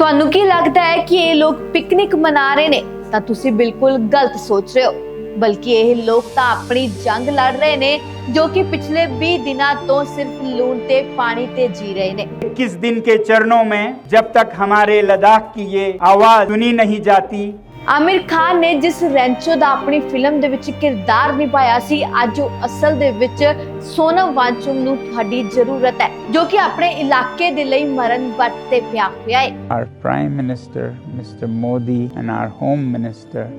ਤੁਹਾਨੂੰ ਕੀ ਲੱਗਦਾ ਹੈ ਕਿ ਇਹ ਲੋਕ ਪਿਕਨਿਕ ਮਨਾ ਰਹੇ ਨੇ ਤਾਂ ਤੁਸੀਂ ਬਿਲਕੁਲ ਗਲਤ ਸੋਚ ਰਹੇ ਹੋ ਬਲਕਿ ਇਹ ਲੋਕ ਤਾਂ ਆਪਣੀ ਜੰਗ ਲੜ ਰਹੇ ਨੇ ਜੋ ਕਿ ਪਿਛਲੇ 20 ਦਿਨਾਂ ਤੋਂ ਸਿਰਫ ਲੂਣ ਤੇ ਪਾਣੀ ਤੇ ਜੀ ਰਹੇ ਨੇ 21 दिन के चरणों में जब तक हमारे लद्दाख की ये आवाज सुनी नहीं जाती ਆਮਿਰ ਖਾਨ ਨੇ ਜਿਸ ਰੈਂਚੋ ਦਾ ਆਪਣੀ ਫਿਲਮ ਦੇ ਵਿੱਚ ਕਿਰਦਾਰ ਨਿਭਾਇਆ ਸੀ ਅੱਜ ਉਹ ਅਸਲ ਦੇ ਵਿੱਚ ਸੋਨਮ ਵਾਂਚੁਮ ਨੂੰ ਤੁਹਾਡੀ ਜ਼ਰੂਰਤ ਹੈ ਜੋ ਕਿ ਆਪਣੇ ਇਲਾਕੇ ਦੇ ਲਈ ਮਰਨ ਵਰਤ ਤੇ ਪਿਆ ਹੋਇਆ ਹੈ our prime minister mister Modi and our home minister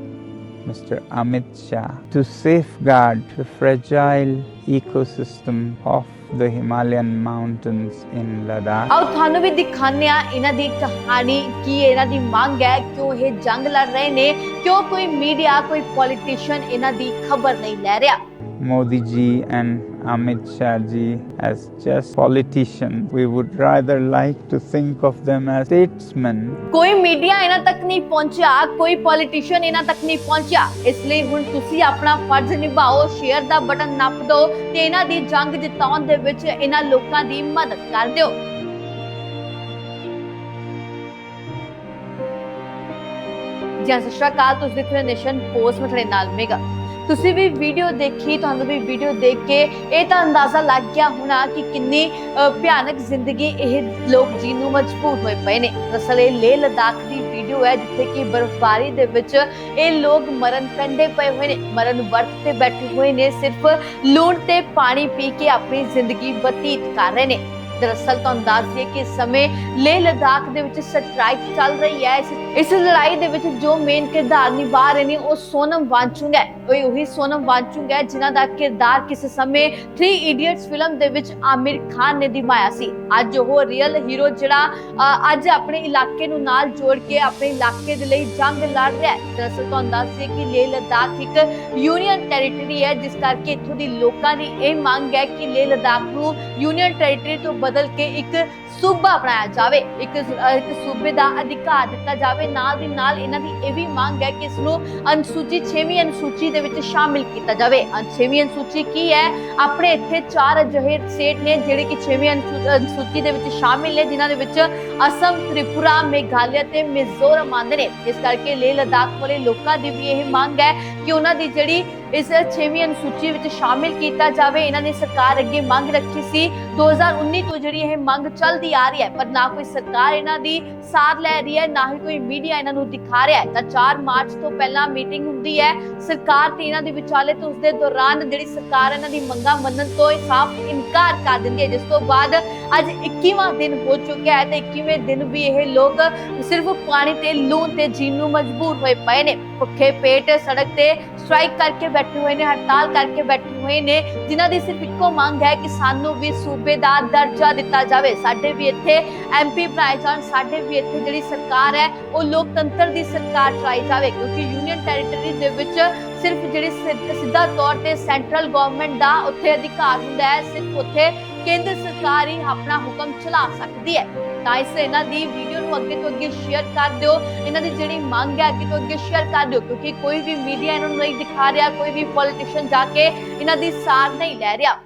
Mr. Amit Shah to safeguard the fragile ecosystem of the Himalayan mountains in Ladakh. ਆਓ ਤੁਹਾਨੂੰ ਵੀ ਦਿਖਾਉਂਦੇ ਆ ਇਹਨਾਂ ਦੀ ਕਹਾਣੀ ਕੀ ਇਹਨਾਂ ਦੀ ਮੰਗ ਹੈ ਕਿਉਂ ਇਹ ਜੰਗ ਲੜ ਰਹੇ ਨੇ ਕਿਉਂ ਕੋਈ ਮੀਡੀਆ ਕੋਈ ਪੋਲੀਟੀਸ਼ੀਅਨ ਇਹਨਾਂ ਦੀ ਖਬਰ ਨਹੀਂ ਲੈ ਰਿਹਾ Modi ji and Amit Shah ji, as just politicians, we would rather like to think of them as statesmen. ਕੋਈ ਮੀਡੀਆ ਇਹਨਾਂ ਤੱਕ ਨਹੀਂ ਪਹੁੰਚਿਆ ਕੋਈ ਪੋਲੀਟੀਸ਼ੀਅਨ ਇਹਨਾਂ ਤੱਕ ਨਹੀਂ ਪਹੁੰਚਿਆ ਇਸ ਲਈ ਹੁਣ ਤੁਸੀਂ ਆਪਣਾ ਫਰਜ਼ ਨਿਭਾਓ ਸ਼ੇਅਰ ਦਾ ਬਟਨ ਨੱਪ ਦਿਓ ਤੇ ਇਹਨਾਂ ਦੀ ਜੰਗ ਜਿਤਾਉਣ ਦੇ ਵਿੱਚ ਇਹਨਾਂ ਲੋਕਾਂ ਦੀ ਮਦਦ ਕਰ ਦਿਓ ਜੀ ਸਤਿ ਸ਼੍ਰੀ ਅਕਾਲ ਤੁਸੀਂ ਦੇਖ ਰਹੇ ਹੋ ਨੇਸ਼ਨ ਪੋਸਟ ਮੈਂ ਨਾਲ ਮੇਗਾ ਤੁਸੀਂ ਵੀ ਵੀਡੀਓ ਦੇਖੀ, ਤੁਹਾਨੂੰ ਵੀ ਵੀਡੀਓ ਦੇਖ ਕੇ ਇਹ ਤਾਂ ਅੰਦਾਜ਼ਾ ਲੱਗ ਗਿਆ ਹੋਣਾ ਕਿ ਕਿੰਨੀ ਭਿਆਨਕ ਜ਼ਿੰਦਗੀ ਇਹ ਲੋਕ ਜੀਣ ਨੂੰ ਮਜਬੂਰ ਹੋਏ ਪਏ ਨੇ। ਦਰਅਸਲ ਇਹ ਲੇਹ ਲਦਾਖ ਦੀ ਵੀਡੀਓ ਹੈ, ਜਿੱਥੇ ਕਿ ਬਰਫ਼ਬਾਰੀ ਦੇ ਵਿੱਚ ਇਹ ਲੋਕ ਮਰਨ ਕੰਢੇ ਪਏ ਹੋਏ ਨੇ। ਮਰਨ ਵਰਤ ਤੇ ਬੈਠੇ ਹੋਏ ਨੇ, ਸਿਰਫ ਲੂਣ ਤੇ ਪਾਣੀ ਪੀ ਕੇ ਆਪਣੀ ਜ਼ਿੰਦਗੀ ਬਤੀਤ ਕਰ ਰਹੇ ਨੇ। ਦਰਅਸਲ ਤੁਹਾਨੂੰ ਦੱਸ ਦਈਏ ਕਿ ਇਸ ਸਮੇਂ ਲੇਹ ਲਦਾਖ ਦੇ ਵਿੱਚ ਸਟ੍ਰਾਈਕ ਚੱਲ ਰਹੀ ਹੈ। ਇਸ ਲੜਾਈ ਦੇ ਵਿੱਚ ਜੋ ਮੇਨ ਕਿਰਦਾਰ ਨਿਭਾ ਰਹੇ ਨੇ ਉਹ ਸੋਨਮ ਵਾਂਚੁੰਗ ਹੈ। ਉਹ ਉਹੀ ਸੋਨਮ ਵਾਂਚੁੰਗ ਹੈ ਜਿਨ੍ਹਾਂ ਦਾ ਕਿਰਦਾਰ ਕਿਸੇ ਸਮੇਂ 3 ਇਡੀਅਟਸ ਫਿਲਮ ਦੇ ਵਿੱਚ ਆਮਿਰ ਖਾਨ ਨੇ ਨਿਭਾਇਆ ਸੀ। ਅੱਜ ਉਹ ਰੀਅਲ ਹੀਰੋ ਜਿਹੜਾ ਅੱਜ ਆਪਣੇ ਇਲਾਕੇ ਨੂੰ ਨਾਲ ਜੋੜ ਕੇ ਆਪਣੇ ਇਲਾਕੇ ਦੇ ਲਈ ਜੰਗ ਲੜ ਰਿਹਾ ਹੈ। ਦਰਅਸਲ ਤੁਹਾਨੂੰ ਦੱਸ ਦਈਏ ਕਿ ਲੇਹ ਲਦਾਖ ਇੱਕ ਯੂਨੀਅਨ ਟੈਰੀਟਰੀ ਹੈ, ਜਿਸ ਕਰਕੇ ਇੱਥੋਂ ਦੀ ਲੋਕਾਂ ਦੀ ਇਹ ਮੰਗ ਹੈ ਕਿ ਲੇਹ ਲਦਾਖ ਨੂੰ ਯੂਨੀਅਨ ਟੈਰੀਟਰੀ ਤੋਂ ਬਦਲ ਕੇ ਇੱਕ ਸੂਬਾ ਬਣਾਇਆ ਜਾਵੇ, ਇੱਕ ਇੱਕ ਸੂਬੇ ਦਾ ਅਧਿਕਾਰ ਦਿੱਤਾ ਜਾਵੇ। ਨਾਲ ਦੀ ਨਾਲ ਇਹਨਾਂ ਦੀ ਇਹ ਵੀ ਮੰਗ ਹੈ ਕਿ ਇਸ ਨੂੰ ਅਨੁਸੂਚੀ 6ਵੀਂ ਅਨੁਸੂਚੀ ਦੇ ਵਿੱਚ ਸ਼ਾਮਿਲ ਕੀਤਾ ਜਾਵੇ। ਅਨ 6ਵੀਂ ਅਨੁਸੂਚੀ ਕੀ ਹੈ? ਆਪਣੇ ਇੱਥੇ ਚਾਰ ਅਜਿਹੇ ਸਟੇਟ ਨੇ ਜਿਹੜੇ ਕਿ 6ਵੀਂ ਅਨੁਸੂਚੀ ਦੇ ਵਿੱਚ ਸ਼ਾਮਿਲ ਨੇ, ਜਿਨ੍ਹਾਂ ਦੇ ਵਿੱਚ ਅਸਮ, ਤ੍ਰਿਪੁਰਾ, ਮੇਘਾਲਿਆ ਤੇ ਮਿਜ਼ੋਰਮ ਆਉਂਦੇ ਨੇ। ਇਸ ਕਰਕੇ ਲੇਹ ਲਦਾਖ ਵਾਲੇ ਲੋਕਾਂ ਦੀ ਵੀ ਇਹ ਮੰਗ ਹੈ ਕਿ ਉਹਨਾਂ ਦੀ ਜਿਹੜੀ ਇਸ 6ਵੀਂ ਅਨੁਸੂਚੀ ਵਿੱਚ ਸ਼ਾਮਿਲ ਕੀਤਾ ਜਾਵੇ। ਇਹਨਾਂ ਨੇ ਸਰਕਾਰ ਅੱਗੇ ਮੰਗ ਰੱਖੀ ਸੀ। 2019 ਤੋਂ ਜਿਹੜੀ ਇਹ ਮੰਗ ਚੱਲਦੀ ਆ ਰਹੀ ਹੈ, ਪਰ ਨਾ ਕੋਈ ਸਰਕਾਰ ਇਹਨਾਂ ਦੀ ਸਾਰ ਲੈ ਰਹੀ ਹੈ, ਨਾ ਹੀ ਕੋਈ ਮੀਡੀਆ ਇਹਨਾਂ ਨੂੰ ਦਿਖਾ ਰਿਹਾ ਹੈ। ਤਾਂ 4 ਮਾਰਚ ਤੋਂ ਪਹਿਲਾਂ ਮੀਟਿੰਗ ਹੁੰਦੀ ਹੈ। ਸਰਕਾਰ ਤੇ ਇਹਨਾਂ ਦੇ ਵਿਚਾਲੇ ਤੋਂ ਉਸ ਦੇ ਦੌਰਾਨ ਜਿਹੜੀ ਸਰਕਾਰ ਇਹਨਾਂ ਦੀ ਮੰਗਾਂ ਮੰਨਣ ਤੋਂ ਸਾਫ਼ ਇਨਕਾਰ ਕਰ ਦਿੰਦੀ ਹੈ, ਜਿਸ ਤੋਂ ਬਾਅਦ ਅੱਜ 21ਵਾਂ ਦਿਨ ਹੋ ਚੁੱਕਿਆ ਹੈ ਤੇ 21ਵੇਂ ਦਿਨ ਵੀ ਇਹ ਲੋਕ ਸਿਰਫ ਪਾਣੀ ਤੇ ਲੂਣ ਤੇ ਜੀਣ ਨੂੰ ਮਜਬੂਰ ਹੋਏ ਪਏ ਨੇ। ਭੁੱਖੇ ਪੇਟ ਸੜਕ ਤੇ ਸਟ੍ਰਾਈਕ ਕਰਕੇ ਬੈਠੇ ਹੋਏ ਨੇ, ਹੜਤਾਲ ਕਰਕੇ ਬੈਠੇ ਹੋਏ ਨੇ, ਜਿਨ੍ਹਾਂ ਦੀ ਸਿਰਫ ਇੱਕੋ ਮੰਗ ਹੈ ਕਿ ਸਾਨੂੰ ਵੀ ਸੂਬੇ ਦਾ ਦਰਜਾ ਦਿੱਤਾ ਜਾਵੇ। ਸਾਡੇ ਵੀ ਇੱਥੇ ਐਮਪੀ ਬਣਾਏ ਜਾਣ, ਸਾਡੇ ਵੀ ਇੱਥੇ ਜਿਹੜੀ ਸਰਕਾਰ ਹੈ, ਉਹ ਲੋਕਤੰਤਰ ਦੀ ਸਰਕਾਰ ਚਲਾਈ ਜਾਵੇ, ਕਿਉਂਕਿ ਯੂਨੀਅਨ ਟੈਰੀਟਰੀ ਦੇ ਵਿੱਚ ਸਿਰਫ ਜਿਹੜੀ ਸਿੱਧਾ ਤੌਰ ਤੇ ਸੈਂਟਰਲ ਗਵਰਨਮੈਂਟ ਦਾ ਉੱਥੇ ਅਧਿਕਾਰ ਹੁੰਦਾ ਹੈ, ਸਿਰਫ ਉੱਥੇ ਕੇਂਦਰ ਸਰਕਾਰ ਹੀ ਆਪਣਾ ਹੁਕਮ ਚਲਾ ਸਕਦੀ ਹੈ। ਤਾਂ ਇਸ ਇਹਨਾਂ ਦੀ ਵੀਡੀਓ ਨੂੰ ਅੱਗੇ ਤੋਂ ਅੱਗੇ ਸ਼ੇਅਰ ਕਰ ਦਿਓ। ਇਹਨਾਂ ਦੀ ਜਿਹੜੀ ਮੰਗ ਹੈ, ਅੱਗੇ ਤੋਂ ਅੱਗੇ ਸ਼ੇਅਰ ਕਰ ਦਿਓ, ਕਿਉਂਕਿ ਕੋਈ ਵੀ ਮੀਡੀਆ ਇਹਨਾਂ ਨੂੰ ਨਹੀਂ ਦਿਖਾ ਰਿਹਾ, ਕੋਈ ਵੀ ਪੋਲੀਟੀਸ਼ੀਅਨ ਜਾ ਕੇ ਇਹਨਾਂ ਦੀ ਸਾਰ ਨਹੀਂ ਲੈ ਰਿਹਾ।